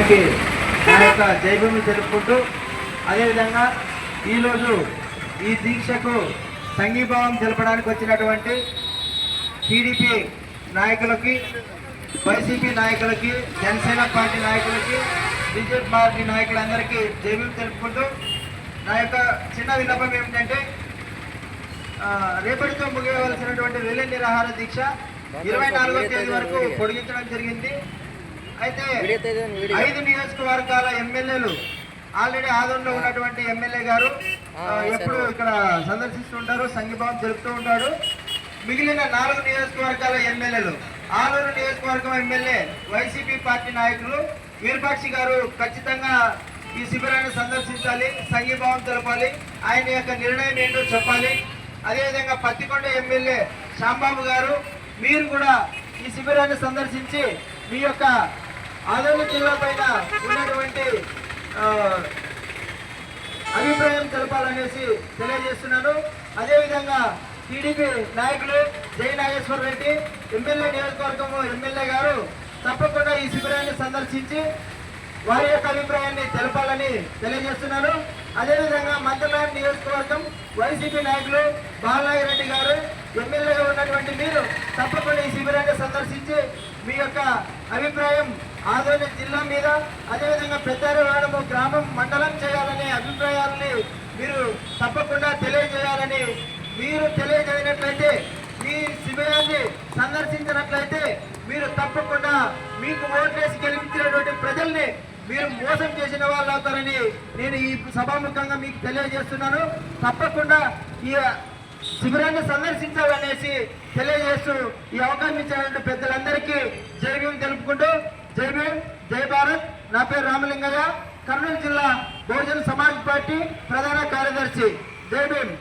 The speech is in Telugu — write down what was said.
అందరికీ నా యొక్క జైభూమి తెలుపుకుంటూ అదేవిధంగా ఈరోజు ఈ దీక్షకు సంఘీభావం తెలపడానికి వచ్చినటువంటి టీడీపీ నాయకులకి వైసీపీ నాయకులకి జనసేన పార్టీ నాయకులకి బీజేపీ పార్టీ నాయకులందరికీ జైభూమి తెలుపుకుంటూ నా యొక్క చిన్న విన్నపం ఏమిటంటే రేపటితో ముగియవలసినటువంటి వెల్లి నిరాహార దీక్ష ఇరవై నాలుగో తేదీ వరకు పొడిగించడం జరిగింది. అయితే ఐదు నియోజకవర్గాల ఎమ్మెల్యేలు. ఆల్రెడీ ఆదరణలో ఉన్నటువంటి ఎమ్మెల్యే గారు ఎప్పుడు ఇక్కడ సందర్శిస్తుంటారు సంఘీభావం తెలుపుతూ ఉంటాడు. మిగిలిన నాలుగు నియోజకవర్గాల ఎమ్మెల్యేలు. ఆలూరు నియోజకవర్గం ఎమ్మెల్యే వైసీపీ పార్టీ నాయకులు వీరపాక్షి గారు ఖచ్చితంగా ఈ శిబిరాన్ని సందర్శించాలి సంఘీభావం తెలపాలి ఆయన యొక్క నిర్ణయం ఏంటో చెప్పాలి. అదేవిధంగా పత్తికొండ ఎమ్మెల్యే శ్యాంబాబు గారు మీరు కూడా ఈ శిబిరాన్ని సందర్శించి మీ యొక్క ఆదరణ జిల్లా పైన ఉన్నటువంటి అభిప్రాయం తెలపాలనేసి తెలియజేస్తున్నాను. అదేవిధంగా టీడీపీ నాయకులు జై నాగేశ్వర రెడ్డి ఎమ్మెల్యే నియోజకవర్గం ఎమ్మెల్యే గారు తప్పకుండా ఈ శిబిరాన్ని సందర్శించి వారి యొక్క అభిప్రాయాన్ని తెలపాలని తెలియజేస్తున్నాను. అదేవిధంగా మంత్రలాండ్ నియోజకవర్గం వైసీపీ నాయకులు బాలనాగిరెడ్డి గారు ఎమ్మెల్యేగా ఉన్నటువంటి మీరు తప్పకుండా ఈ శిబిరాన్ని సందర్శించి మీ యొక్క అభిప్రాయం ఆదోళ జిల్లా మీద అదేవిధంగా పెద్దారవాడము గ్రామం మండలం చేయాలనే అభిప్రాయాలని మీరు తప్పకుండా తెలియజేయాలని మీరు తెలియజేయనట్లయితే మీ శిబిరాన్ని సందర్శించినట్లయితే మీరు తప్పకుండా మీకు ఓట్లేసి గెలిపించినటువంటి ప్రజల్ని మీరు మోసం చేసిన వాళ్ళు అవుతారని నేను ఈ సభాముఖంగా మీకు తెలియజేస్తున్నాను. తప్పకుండా ఈ శిబిరాన్ని సందర్శించాలనేసి తెలియజేస్తూ ఈ అవకాశం ఇచ్చినటువంటి పెద్దలందరికీ జై తెలుపుకుంటూ జై భీమ్ జై భారత్. నా పేరు రామలింగయ్య. కర్నూలు జిల్లా బహుజన సమాజ్ పార్టీ ప్రధాన కార్యదర్శి. జై భీమ్.